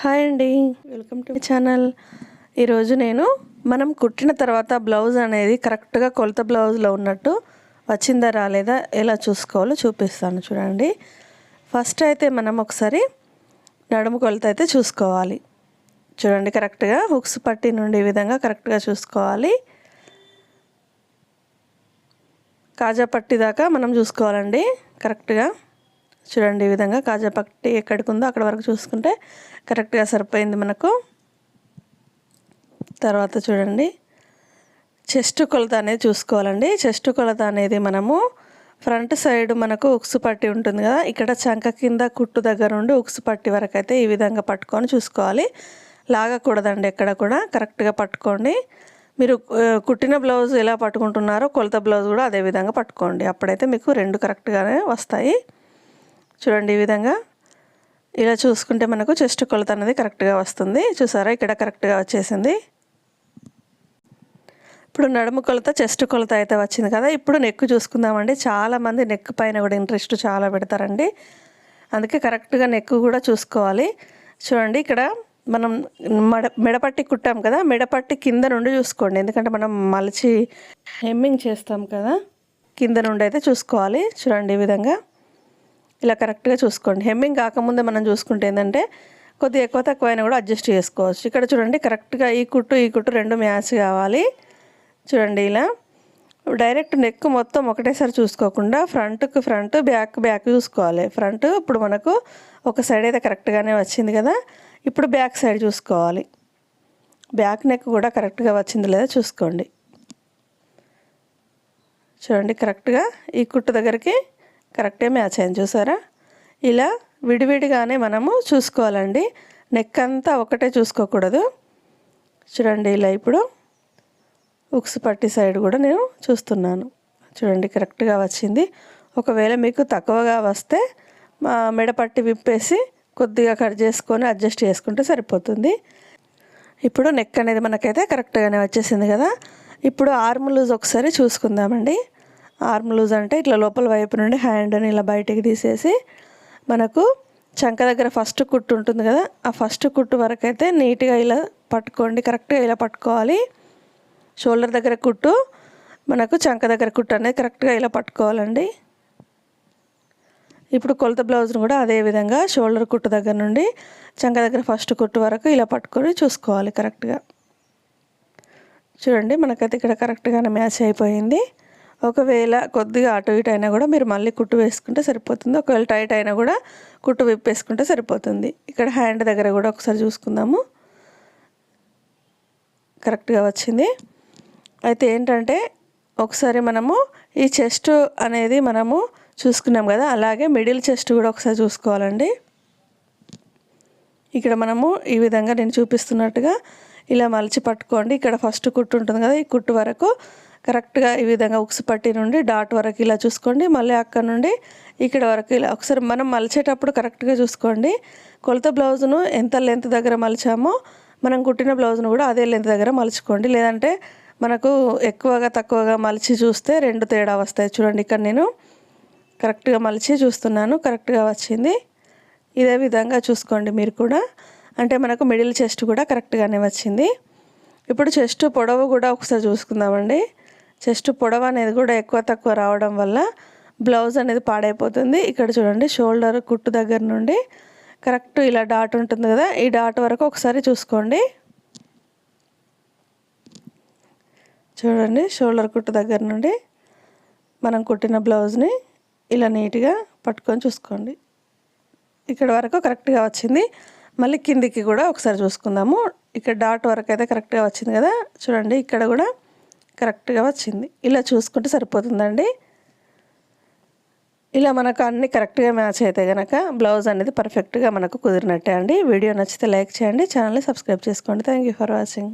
Hi అండి. Welcome to channel. ఈరోజు నేను మనం కుట్టిన తర్వాత బ్లౌజ్ అనేది కరెక్ట్గా కొలత బ్లౌజ్లో ఉన్నట్టు వచ్చిందా రాలేదా ఎలా చూసుకోవాలో చూపిస్తాను చూడండి. ఫస్ట్ అయితే మనం ఒకసారి నడుము కొలత అయితే చూసుకోవాలి. చూడండి కరెక్ట్గా హుక్స్ పట్టి నుండి ఈ విధంగా కరెక్ట్గా చూసుకోవాలి. కాజా పట్టి దాకా మనం చూసుకోవాలండి కరెక్ట్గా. చూడండి ఈ విధంగా కాజా పట్టి ఎక్కడికి ఉందో అక్కడ వరకు చూసుకుంటే కరెక్ట్గా సరిపోయింది మనకు. తర్వాత చూడండి. చెస్ట్ కొలత అనేది చూసుకోవాలండి. చెస్ట్ కొలత అనేది మనము ఫ్రంట్ సైడ్ మనకు ఉక్సు పట్టి ఉంటుంది కదా ఇక్కడ చంక కింద కుట్టు దగ్గర నుండి ఉక్సు పట్టి వరకు అయితే ఈ విధంగా పట్టుకొని చూసుకోవాలి. లాగకూడదండి ఎక్కడ కూడా కరెక్ట్గా పట్టుకోండి. మీరు కుట్టిన బ్లౌజ్ ఎలా పట్టుకుంటున్నారో కొలత బ్లౌజ్ కూడా అదే విధంగా పట్టుకోండి. అప్పుడైతే మీకు రెండు కరెక్ట్గానే వస్తాయి. చూడండి ఈ విధంగా. ఇలా చూసుకుంటే మనకు చెస్ట్ కొలత అనేది కరెక్ట్గా వస్తుంది. చూసారా? ఇక్కడ కరెక్ట్గా వచ్చేసింది. ఇప్పుడు నడుము కొలత చెస్ట్ కొలత అయితే వచ్చింది కదా? ఇప్పుడు నెక్ చూసుకుందామండి. చాలామంది నెక్ పైన కూడా ఇంట్రెస్ట్ చాలా పెడతారండి. అందుకే కరెక్ట్గా నెక్ కూడా చూసుకోవాలి. చూడండి ఇక్కడ మనం మడ మెడపట్టి కుట్టాం కదా? మెడపట్టి కింద నుండి చూసుకోండి. ఎందుకంటే మనం మలిచి హెమ్మింగ్ చేస్తాం కదా? కింద నుండి అయితే చూసుకోవాలి. చూడండి ఈ విధంగా. ఇలా కరెక్ట్గా చూసుకోండి. హెమ్మింగ్ కాకముందే మనం చూసుకుంటే ఏంటంటే కొద్దిగా ఎక్కువ తక్కువ అయినా కూడా అడ్జస్ట్ చేసుకోవచ్చు. ఇక్కడ చూడండి కరెక్ట్గా ఈ కుట్టు ఈ కుట్టు రెండు మ్యాచ్ కావాలి. చూడండి ఇలా. డైరెక్ట్ నెక్ మొత్తం ఒకటేసారి చూసుకోకుండా ఫ్రంట్కి ఫ్రంట్ బ్యాక్ బ్యాక్ చూసుకోవాలి. ఫ్రంట్ ఇప్పుడు మనకు ఒక సైడ్ అయితే కరెక్ట్గానే వచ్చింది కదా ఇప్పుడు బ్యాక్ సైడ్ చూసుకోవాలి. బ్యాక్ నెక్ కూడా కరెక్ట్గా వచ్చింది లేదా చూసుకోండి. చూడండి కరెక్ట్గా ఈ కుట్టు దగ్గరికి కరెక్టే మ్యాచ్ అయింది చూసారా? ఇలా విడివిడిగానే మనము చూసుకోవాలండి. నెక్ అంతా ఒకటే చూసుకోకూడదు. చూడండి ఇలా ఇప్పుడు ఉక్స్ పట్టి సైడ్ కూడా నేను చూస్తున్నాను. చూడండి కరెక్ట్గా వచ్చింది. ఒకవేళ మీకు తక్కువగా వస్తే మా మెడపట్టి విప్పేసి కొద్దిగా కట్ చేసుకొని అడ్జస్ట్ చేసుకుంటే సరిపోతుంది. ఇప్పుడు నెక్ అనేది మనకైతే కరెక్ట్గానే వచ్చేసింది కదా. ఇప్పుడు ఆర్మ్ లూజ్ ఒకసారి చూసుకుందామండి. ఆర్మ్ లూజ్ అంటే ఇట్లా లోపల వైపు నుండి హ్యాండ్ని ఇలా బయటికి తీసేసి మనకు చంక దగ్గర ఫస్ట్ కుట్టు ఉంటుంది కదా ఆ ఫస్ట్ కుట్టు వరకు అయితే నీట్గా ఇలా పట్టుకోండి కరెక్ట్గా ఇలా పట్టుకోవాలి. షోల్డర్ దగ్గర కుట్టు మనకు చంక దగ్గర కుట్టు అనేది కరెక్ట్గా ఇలా పట్టుకోవాలండి. ఇప్పుడు కొలత బ్లౌజ్ను కూడా అదే విధంగా షోల్డర్ కుట్టు దగ్గర నుండి చంక దగ్గర ఫస్ట్ కుట్టు వరకు ఇలా పట్టుకొని చూసుకోవాలి కరెక్ట్గా. చూడండి మనకైతే ఇక్కడ కరెక్ట్గానే మ్యాచ్ అయిపోయింది. ఒకవేళ కొద్దిగా అటు ఇటు అయినా కూడా మీరు మళ్ళీ కుట్టు వేసుకుంటే సరిపోతుంది. ఒకవేళ టైట్ అయినా కూడా కుట్టు విప్పేసుకుంటే సరిపోతుంది. ఇక్కడ హ్యాండ్ దగ్గర కూడా ఒకసారి చూసుకుందాము. కరెక్ట్గా వచ్చింది. అయితే ఏంటంటే ఒకసారి మనము ఈ చెస్ట్ అనేది మనము చూసుకున్నాం కదా అలాగే మిడిల్ చెస్ట్ కూడా ఒకసారి చూసుకోవాలండి. ఇక్కడ మనము ఈ విధంగా నేను చూపిస్తున్నట్టుగా ఇలా మలిచి పట్టుకోండి. ఇక్కడ ఫస్ట్ కుట్టు ఉంటుంది కదా ఈ కుట్టు వరకు కరెక్ట్గా ఈ విధంగా ఉక్స్ పట్టి నుండి డాట్ వరకు ఇలా చూసుకోండి. మళ్ళీ అక్కడ నుండి ఇక్కడ వరకు ఇలా ఒకసారి మనం మలిచేటప్పుడు కరెక్ట్గా చూసుకోండి. కొలత బ్లౌజ్ను ఎంత లెంత్ దగ్గర మలిచామో మనం కుట్టిన బ్లౌజ్ను కూడా అదే లెంత్ దగ్గర మలుచుకోండి. లేదంటే మనకు ఎక్కువగా తక్కువగా మలిచి చూస్తే రెండు తేడా వస్తాయి. చూడండి ఇక్కడ నేను కరెక్ట్గా మలిచి చూస్తున్నాను. కరెక్ట్గా వచ్చింది. ఇదే విధంగా చూసుకోండి మీరు కూడా. అంటే మనకు మిడిల్ చెస్ట్ కూడా కరెక్ట్గానే వచ్చింది. ఇప్పుడు చెస్ట్ పొడవు కూడా ఒకసారి చూసుకుందామండి. చెస్ట్ పొడవు అనేది కూడా ఎక్కువ తక్కువ రావడం వల్ల బ్లౌజ్ అనేది పాడైపోతుంది. ఇక్కడ చూడండి షోల్డర్ కుట్టు దగ్గర నుండి కరెక్ట్ ఇలా డాట్ ఉంటుంది కదా ఈ డాట్ వరకు ఒకసారి చూసుకోండి. చూడండి షోల్డర్ కుట్టు దగ్గర నుండి మనం కుట్టిన బ్లౌజ్ని ఇలా నీట్గా పట్టుకొని చూసుకోండి. ఇక్కడ వరకు కరెక్ట్గా వచ్చింది. మళ్ళీ కిందికి కూడా ఒకసారి చూసుకుందాము. ఇక్కడ డాట్ వరకు అయితే కరెక్ట్గా వచ్చింది కదా. చూడండి ఇక్కడ కూడా కరెక్ట్గా వచ్చింది. ఇలా చూసుకుంటే సరిపోతుందండి. ఇలా మనకు అన్ని కరెక్ట్గా మ్యాచ్ అయితే కనుక బ్లౌజ్ అనేది పర్ఫెక్ట్గా మనకు కుదిరినట్టే అండి. వీడియో నచ్చితే లైక్ చేయండి ఛానల్ని సబ్స్క్రైబ్ చేసుకోండి. Thank you for watching.